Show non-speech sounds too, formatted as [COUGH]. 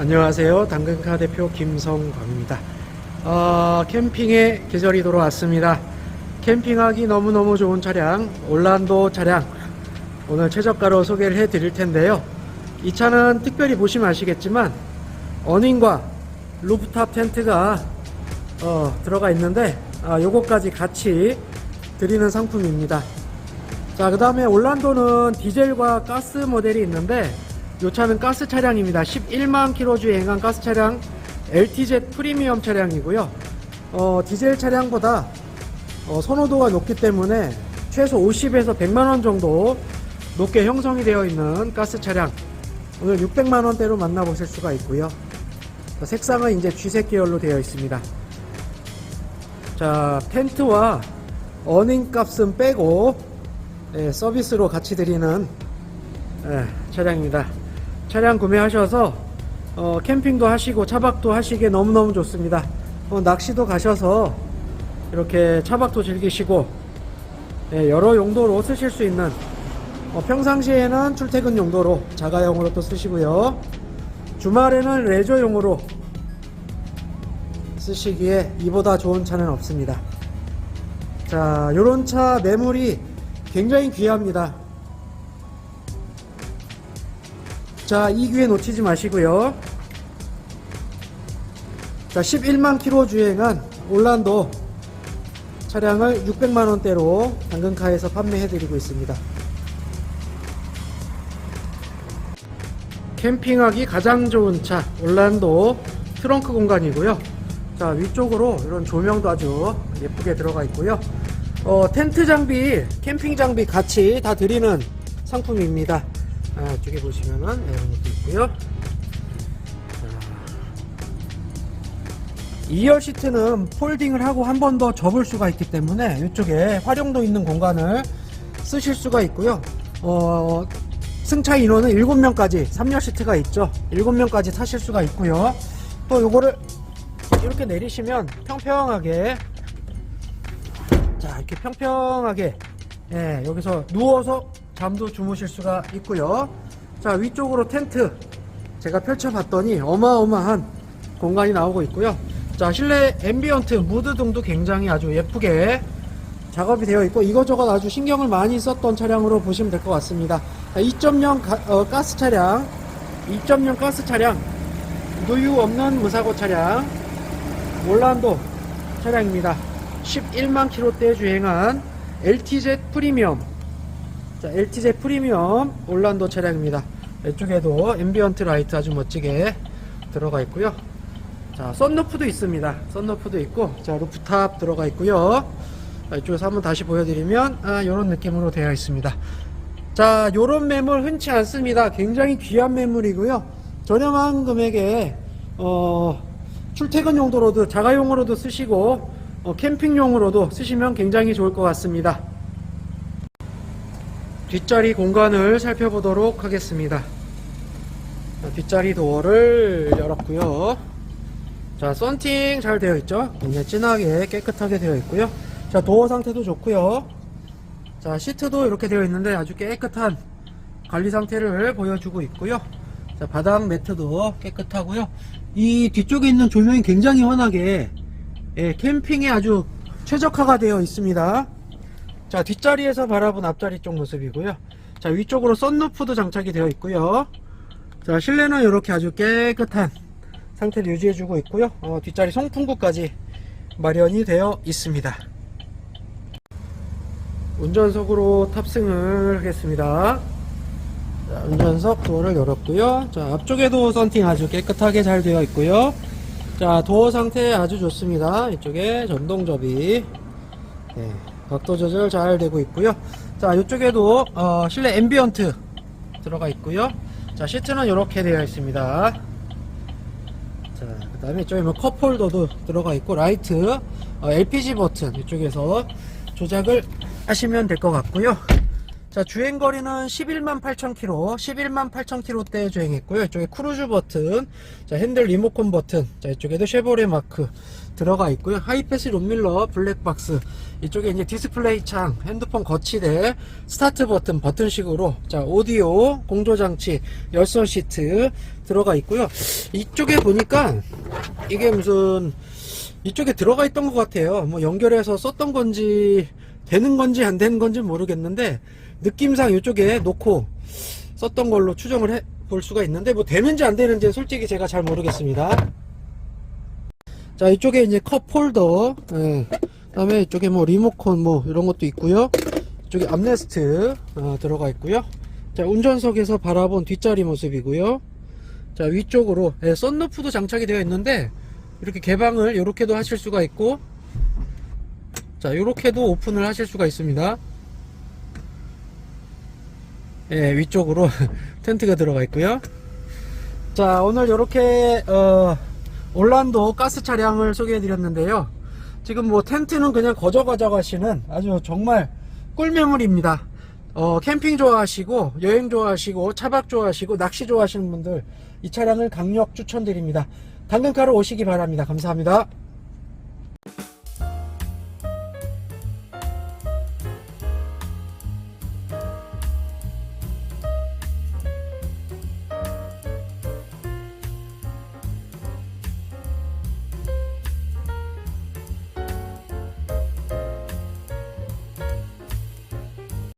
안녕하세요. 당근카 대표 김성광입니다. 어, 캠핑의 계절이 돌아왔습니다. 캠핑하기 너무너무 좋은 차량, 올란도 차량. 오늘 최저가로 소개를 해 드릴 텐데요. 이 차는 특별히 보시면 아시겠지만, 어닝과 루프탑 텐트가 어, 들어가 있는데, 아, 요거까지 같이 드리는 상품입니다. 자, 그 다음에 올란도는 디젤과 가스 모델이 있는데, 이 차는 가스 차량입니다. 11만 킬로 주행한 가스 차량 LTZ 프리미엄 차량이고요. 어, 디젤 차량보다 어, 선호도가 높기 때문에 최소 50에서 100만 원 정도 높게 형성이 되어 있는 가스 차량. 오늘 600만 원대로 만나보실 수가 있고요. 자, 색상은 이제 쥐색 계열로 되어 있습니다. 자, 텐트와 어닝 값은 빼고 예, 서비스로 같이 드리는 예, 차량입니다. 차량 구매하셔서 어, 캠핑도 하시고 차박도 하시기에 너무너무 좋습니다. 어, 낚시도 가셔서 이렇게 차박도 즐기시고 예, 여러 용도로 쓰실 수 있는 어, 평상시에는 출퇴근 용도로 자가용으로 또 쓰시고요. 주말에는 레저용으로 쓰시기에 이보다 좋은 차는 없습니다. 자, 요런 차 매물이 굉장히 귀합니다. 자, 이 기회 놓치지 마시고요. 자, 11만 킬로 주행한 올란도 차량을 600만 원대로 당근카에서 판매해 드리고 있습니다. 캠핑하기 가장 좋은 차 올란도 트렁크 공간이고요. 자, 위쪽으로 이런 조명도 아주 예쁘게 들어가 있고요. 어, 텐트 장비, 캠핑 장비 같이 다 드리는 상품입니다. 아, 이쪽에 보시면은 이런 것도 있고요. 자, 2열 시트는 폴딩을 하고 한 번 더 접을 수가 있기 때문에 이쪽에 활용도 있는 공간을 쓰실 수가 있고요. 어, 승차 인원은 7명까지 3열 시트가 있죠. 7명까지 타실 수가 있고요. 또 요거를 이렇게 내리시면 평평하게 자 이렇게 평평하게 예, 여기서 누워서 잠도 주무실 수가 있고요. 자 위쪽으로 텐트 제가 펼쳐봤더니 어마어마한 공간이 나오고 있고요. 자 실내 앰비언트 무드 등도 굉장히 아주 예쁘게 작업이 되어 있고 이것저것 아주 신경을 많이 썼던 차량으로 보시면 될 것 같습니다. 2.0 가, 어, 가스 차량, 2.0 가스 차량, 누유 없는 무사고 차량, 올란도 차량입니다. 11만 킬로대 주행한 LTZ 프리미엄 자, LTZ 프리미엄 올란도 차량입니다. 이쪽에도 앰비언트 라이트 아주 멋지게 들어가 있고요. 자, 썬루프도 있습니다. 썬루프도 있고, 자, 루프탑 들어가 있고요. 자, 이쪽에서 한번 다시 보여드리면, 아, 요런 느낌으로 되어 있습니다. 자, 요런 매물 흔치 않습니다. 굉장히 귀한 매물이고요. 저렴한 금액에, 어, 출퇴근 용도로도, 자가용으로도 쓰시고, 어, 캠핑용으로도 쓰시면 굉장히 좋을 것 같습니다. 뒷자리 공간을 살펴보도록 하겠습니다. 자, 뒷자리 도어를 열었고요. 자, 썬팅 잘 되어 있죠? 굉장히 진하게 깨끗하게 되어 있고요. 자, 도어 상태도 좋고요. 자, 시트도 이렇게 되어 있는데 아주 깨끗한 관리 상태를 보여주고 있고요. 자, 바닥 매트도 깨끗하고요. 이 뒤쪽에 있는 조명이 굉장히 환하게 예, 캠핑에 아주 최적화가 되어 있습니다. 자, 뒷자리에서 바라본 앞자리 쪽 모습이고요. 자, 위쪽으로 썬루프도 장착이 되어 있고요. 자, 실내는 이렇게 아주 깨끗한 상태를 유지해주고 있고요. 어, 뒷자리 송풍구까지 마련이 되어 있습니다. 운전석으로 탑승을 하겠습니다. 자, 운전석 도어를 열었고요. 자, 앞쪽에도 썬팅 아주 깨끗하게 잘 되어 있고요. 자, 도어 상태 아주 좋습니다. 이쪽에 전동접이 네, 각도 조절 잘 되고 있고요. 자, 이쪽에도 어, 실내 앰비언트 들어가 있고요. 자, 시트는 이렇게 되어 있습니다. 자, 그 다음에 이쪽에 뭐 컵홀더도 들어가 있고, 라이트, 어, LPG 버튼 이쪽에서 조작을 하시면 될 것 같고요. 자, 주행거리는 11만 8천 킬로, 11만 8천 킬로대 주행했고요. 이쪽에 크루즈 버튼, 자, 핸들 리모컨 버튼, 자, 이쪽에도 쉐보레 마크 들어가 있고요. 하이패스 롬밀러 블랙박스, 이쪽에 이제 디스플레이 창, 핸드폰 거치대, 스타트 버튼 버튼식으로, 자, 오디오, 공조장치, 열선 시트 들어가 있고요. 이쪽에 보니까 이게 무슨 이쪽에 들어가 있던 것 같아요. 뭐 연결해서 썼던 건지 되는 건지 안 되는 건지 모르겠는데 느낌상 이쪽에 놓고 썼던 걸로 추정을 해 볼 수가 있는데 뭐 되는지 안 되는지 솔직히 제가 잘 모르겠습니다. 자 이쪽에 이제 컵 홀더, 예. 그 다음에 이쪽에 뭐 리모컨 뭐 이런 것도 있고요. 이쪽에 암레스트 어, 들어가 있고요. 자 운전석에서 바라본 뒷자리 모습이고요. 자 위쪽으로 예, 썬루프도 장착이 되어 있는데 이렇게 개방을 이렇게도 하실 수가 있고 자 이렇게도 오픈을 하실 수가 있습니다 예 위쪽으로 [LAUGHS] 텐트가 들어가 있고요. 자 오늘 이렇게 어, 올란도 가스 차량을 소개해 드렸는데요. 지금 뭐 텐트는 그냥 거저 가져 가시는 아주 정말 꿀매물입니다. 어, 캠핑 좋아하시고 여행 좋아하시고 차박 좋아하시고 낚시 좋아하시는 분들 이 차량을 강력 추천드립니다. 당근카로 오시기 바랍니다. 감사합니다